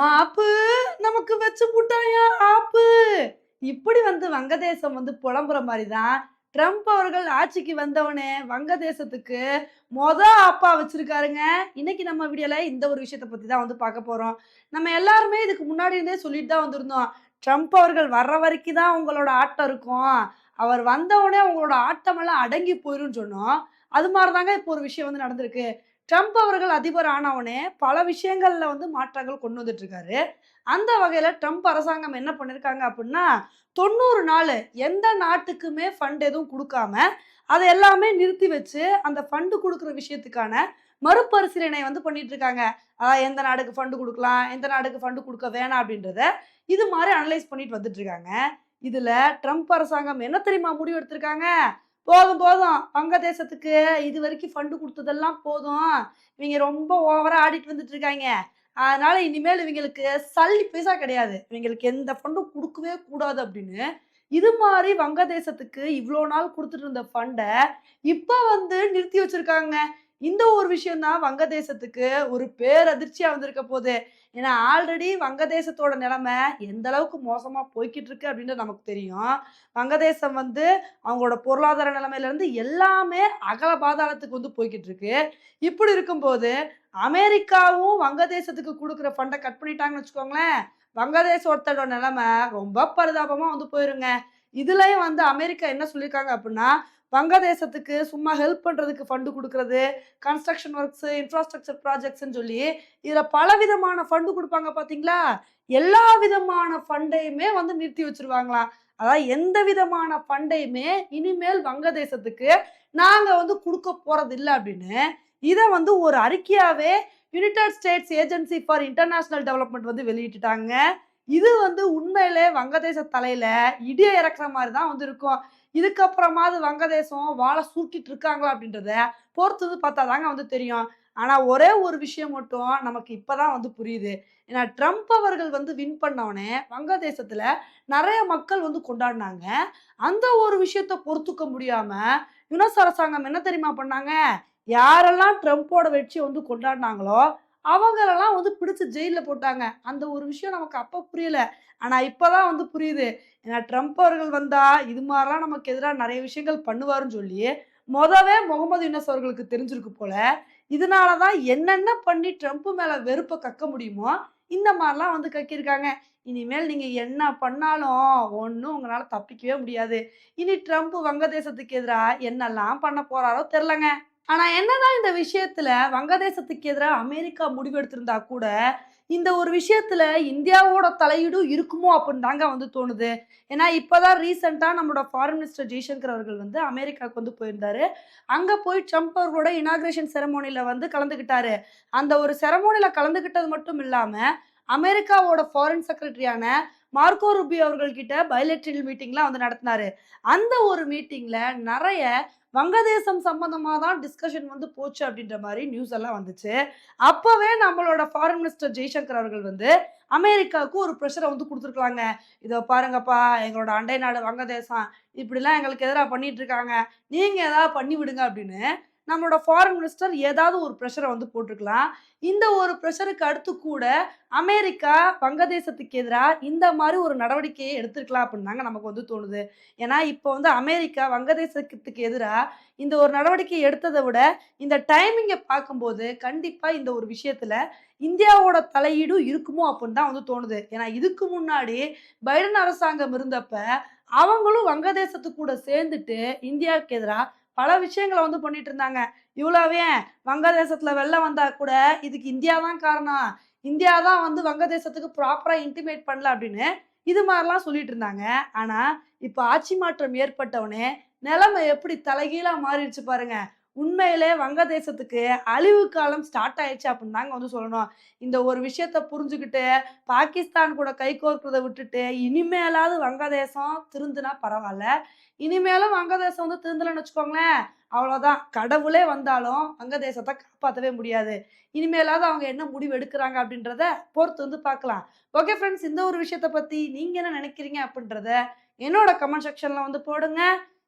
மாப்பு நமக்கு வச்சு போட்டாயா ஆப்பு. இப்படி வந்து வங்கதேசம் வந்து புலம்புற மாதிரி தான் ட்ரம்ப் அவர்கள் ஆட்சிக்கு வந்தவனே வங்கதேசத்துக்கு மொத அப்பா வச்சிருக்காருங்க. இன்னைக்கு நம்ம வீடியோல இந்த ஒரு விஷயத்த பத்தி தான் வந்து பார்க்க போறோம். நம்ம எல்லாருமே இதுக்கு முன்னாடி இருந்தே சொல்லிட்டு தான் வந்திருந்தோம். ட்ரம்ப் அவர்கள் வர்ற வரைக்கும் தான் உங்களோட ஆட்டம் இருக்கும். அவர் வந்தவொடனே உங்களோட ஆட்டமெல்லாம் அடங்கி போயிரும்னு சொன்னோம். அது மாதிரி தாங்க இப்போ ஒரு விஷயம் வந்து நடந்திருக்கு. ட்ரம்ப் அவர்கள் அதிபர் ஆனவுடனே பல விஷயங்களில் வந்து மாற்றங்கள் கொண்டு வந்துட்டு இருக்காரு அந்த வகையில் ட்ரம்ப் அரசாங்கம் என்ன பண்ணியிருக்காங்க அப்படின்னா தொண்ணூறு நாள் எந்த நாட்டுக்குமே ஃபண்ட் எதுவும் கொடுக்காம அதை எல்லாமே நிறுத்தி வச்சு அந்த ஃபண்டு கொடுக்குற விஷயத்துக்கான மறுபரிசீலனை வந்து பண்ணிட்டு இருக்காங்க அதாவது எந்த நாடுக்கு ஃபண்டு கொடுக்கலாம் எந்த நாடுக்கு ஃபண்டு கொடுக்க வேணாம் அப்படின்றத இது மாதிரி அனலைஸ் பண்ணிட்டு வந்துட்டு இருக்காங்க இதுல ட்ரம்ப் அரசாங்கம் என்ன தெரியுமா முடிவு எடுத்திருக்காங்க போதும் போதும். வங்கதேசத்துக்கு இது வரைக்கும் ஃபண்டு கொடுத்ததெல்லாம் போதும். இவங்க ரொம்ப ஓவராக ஆடிட்டு வந்துட்டு இருக்காங்க. அதனால இனிமேல் இவங்களுக்கு சல்லி பைசா கிடையாது. இவங்களுக்கு எந்த ஃபண்டும் கொடுக்கவே கூடாது அப்படின்னு. இது மாதிரி வங்கதேசத்துக்கு இவ்வளோ நாள் கொடுத்துட்டு இருந்த ஃபண்டை இப்போ வந்து நிறுத்தி வச்சிருக்காங்க. இந்த ஒரு விஷயம் தான் வங்கதேசத்துக்கு ஒரு பேரதிர்ச்சியா வந்திருக்க போகுது ஏன்னா ஆல்ரெடி வங்கதேசத்தோட நிலைமை எந்த அளவுக்கு மோசமா போய்கிட்டு இருக்கு அப்படின்றது நமக்கு தெரியும். வங்கதேசம் வந்து அவங்களோட பொருளாதார நிலைமையில இருந்து எல்லாமே அகல பாதாளத்துக்கு வந்து போய்கிட்டு இருக்கு இப்படி இருக்கும்போது அமெரிக்காவும் வங்கதேசத்துக்கு கொடுக்குற ஃபண்டை கட் பண்ணிட்டாங்கன்னு வச்சுக்கோங்களேன் வங்கதேசத்தோட நிலைமை ரொம்ப பரிதாபமா வந்து போயிருங்க. இதுலயும் வந்து அமெரிக்கா என்ன சொல்லியிருக்காங்க அப்படின்னா வங்கதேசத்துக்கு சும்மா ஹெல்ப் பண்ணுறதுக்கு ஃபண்டு கொடுக்கறது கன்ஸ்ட்ரக்ஷன் ஒர்க்ஸு இன்ஃப்ராஸ்ட்ரக்சர் ப்ராஜெக்ட்ஸ்னு சொல்லி இதில் பல விதமான ஃபண்டு கொடுப்பாங்க பார்த்தீங்களா எல்லா விதமான ஃபண்டையுமே வந்து நிறுத்தி வச்சுருவாங்களாம். அதாவது எந்த விதமான ஃபண்டையுமே இனிமேல் வங்கதேசத்துக்கு நாங்கள் வந்து கொடுக்க போகிறது இல்லை அப்படின்னு இதை வந்து ஒரு அறிக்கையாகவே United States Agency for International Development வந்து வெளியிட்டுட்டாங்க. இது வந்து உண்மையிலே வங்கதேச தலையில இடிய இறக்குற மாதிரி தான் வந்து இருக்கும். இதுக்கப்புறமாவது வங்கதேசம் வாழை சூட்டிட்டு இருக்காங்களா அப்படின்றத பொறுத்தது பார்த்தா தாங்க வந்து தெரியும். ஆனால் ஒரே ஒரு விஷயம் மட்டும் நமக்கு இப்போதான் வந்து புரியுது. ஏன்னா ட்ரம்ப் அவர்கள் வந்து வின் பண்ணவனே வங்கதேசத்தில் நிறைய மக்கள் வந்து கொண்டாடினாங்க. அந்த ஒரு விஷயத்த பொறுத்துக்க முடியாமல் யுனஸ் அரசாங்கம் என்ன தெரியுமா பண்ணாங்க? யாரெல்லாம் ட்ரம்ப்போட வெற்றியை வந்து கொண்டாடினாங்களோ அவங்களெல்லாம் வந்து பிடிச்சி ஜெயிலில் போட்டாங்க. அந்த ஒரு விஷயம் நமக்கு அப்போ புரியல. ஆனால் இப்போதான் வந்து புரியுது. ஏன்னா ட்ரம்ப் அவர்கள் வந்தால் இது மாதிரிலாம் நமக்கு எதிராக நிறைய விஷயங்கள் பண்ணுவாருன்னு சொல்லி மொதவே முகமது யூனஸ் அவர்களுக்கு தெரிஞ்சிருக்கு போல இதனால தான் என்னென்ன பண்ணி ட்ரம்ப் மேலே வெறுப்பை கக்க முடியுமோ இந்த மாதிரிலாம் வந்து கக்கியிருக்காங்க. இனிமேல் நீங்கள் என்ன பண்ணாலும் ஒன்றும் உங்களால் தப்பிக்கவே முடியாது. இனி ட்ரம்ப் வங்கதேசத்துக்கு எதிராக என்னெல்லாம் பண்ண போகிறாரோ தெரிலங்க ஆனால் என்னதான் இந்த விஷயத்துல வங்கதேசத்துக்கு எதிராக அமெரிக்கா முடிவெடுத்திருந்தா கூட இந்த ஒரு விஷயத்துல இந்தியாவோட தலையீடும் இருக்குமோ அப்படின்னு தாங்க வந்து தோணுது. ஏன்னா இப்போதான் ரீசெண்டாக நம்மளோட ஃபாரின் மினிஸ்டர் ஜெய்சங்கர் அவர்கள் வந்து அமெரிக்காவுக்கு வந்து போயிருந்தாரு. அங்கே போய் ட்ரம்ப் அவர்களோட இனாகிரேஷன் செரமோனியில் வந்து கலந்துக்கிட்டாரு அந்த ஒரு செரமோனியில் கலந்துக்கிட்டது மட்டும் இல்லாமல் அமெரிக்காவோட ஃபாரின் செக்ரட்டரியான மார்க்கோ ரூபி அவர்கள்கிட்ட கிட்ட மீட்டிங்லாம் வந்து நடத்தினாரு. அந்த ஒரு மீட்டிங்ல நிறைய வங்கதேசம் சம்பந்தமாக தான் டிஸ்கஷன் வந்து போச்சு அப்படின்ற மாதிரி நியூஸ் எல்லாம் வந்துச்சு. அப்போவே நம்மளோட ஃபாரின் மினிஸ்டர் ஜெய்சங்கர் அவர்கள் வந்து அமெரிக்காவுக்கு ஒரு ப்ரெஷரை வந்து கொடுத்துருக்கலாங்க. இதோ பாருங்கப்பா எங்களோட அண்டை நாடு வங்கதேசம் இப்படிலாம் எங்களுக்கு எதிராக பண்ணிட்டு இருக்காங்க. நீங்கள் ஏதாவது பண்ணி விடுங்க அப்படின்னு நம்மளோட ஃபாரின் மினிஸ்டர் ஏதாவது ஒரு ப்ரெஷரை வந்து போட்டிருக்கலாம். இந்த ஒரு ப்ரெஷருக்கு அடுத்து கூட அமெரிக்கா வங்கதேசத்துக்கு எதிராக இந்த மாதிரி ஒரு நடவடிக்கையை எடுத்திருக்கலாம் அப்படின்னு தாங்க நமக்கு வந்து தோணுது. ஏன்னா இப்போ வந்து அமெரிக்கா வங்கதேசத்துக்கு எதிராக இந்த ஒரு நடவடிக்கையை எடுத்ததை விட இந்த டைமிங்கை பார்க்கும்போது கண்டிப்பாக இந்த ஒரு விஷயத்தில் இந்தியாவோட தலையீடும் இருக்குமோ அப்படின்னு தான் வந்து தோணுது. ஏன்னா இதுக்கு முன்னாடி பைடன் அரசாங்கம் இருந்தப்ப அவங்களும் வங்கதேசத்து கூட சேர்ந்துட்டு இந்தியாவுக்கு எதிராக பல விஷயங்களை வந்து பண்ணிட்டு இருந்தாங்க இவ்வளவே வங்கதேசத்துல வெள்ளம் வந்தா கூட இதுக்கு இந்தியா தான் காரணம். இந்தியா தான் வந்து வங்கதேசத்துக்கு ப்ராப்பரா இன்டிமேட் பண்ணல அப்படின்னு இது மாதிரிலாம் சொல்லிட்டு இருந்தாங்க ஆனா இப்ப ஆட்சி மாற்றம் ஏற்பட்டவனே நிலைமை எப்படி தலைகீழா மாறிடுச்சு பாருங்க. உண்மையிலே வங்கதேசத்துக்கு அழிவு காலம் ஸ்டார்ட் ஆயிடுச்சு அப்படின்னு தாங்க வந்து சொல்லணும். இந்த ஒரு விஷயத்த புரிஞ்சுக்கிட்டு பாகிஸ்தான் கூட கை கோர்க்கிறத விட்டுட்டு இனிமேலாவது வங்கதேசம் திருந்துனா பரவாயில்ல. இனிமேலும் வங்கதேசம் வந்து திருந்தலன்னு வச்சுக்கோங்களேன் அவ்வளோதான் கடவுளே வந்தாலும் வங்கதேசத்தை காப்பாற்றவே முடியாது. இனிமேலாவது அவங்க என்ன முடிவு எடுக்கிறாங்க அப்படின்றத பொறுத்து வந்து பார்க்கலாம். ஓகே ஃப்ரெண்ட்ஸ் இந்த ஒரு விஷயத்த பற்றி நீங்கள் என்ன நினைக்கிறீங்க அப்படின்றத என்னோட கமெண்ட் செக்ஷனில் வந்து போடுங்க.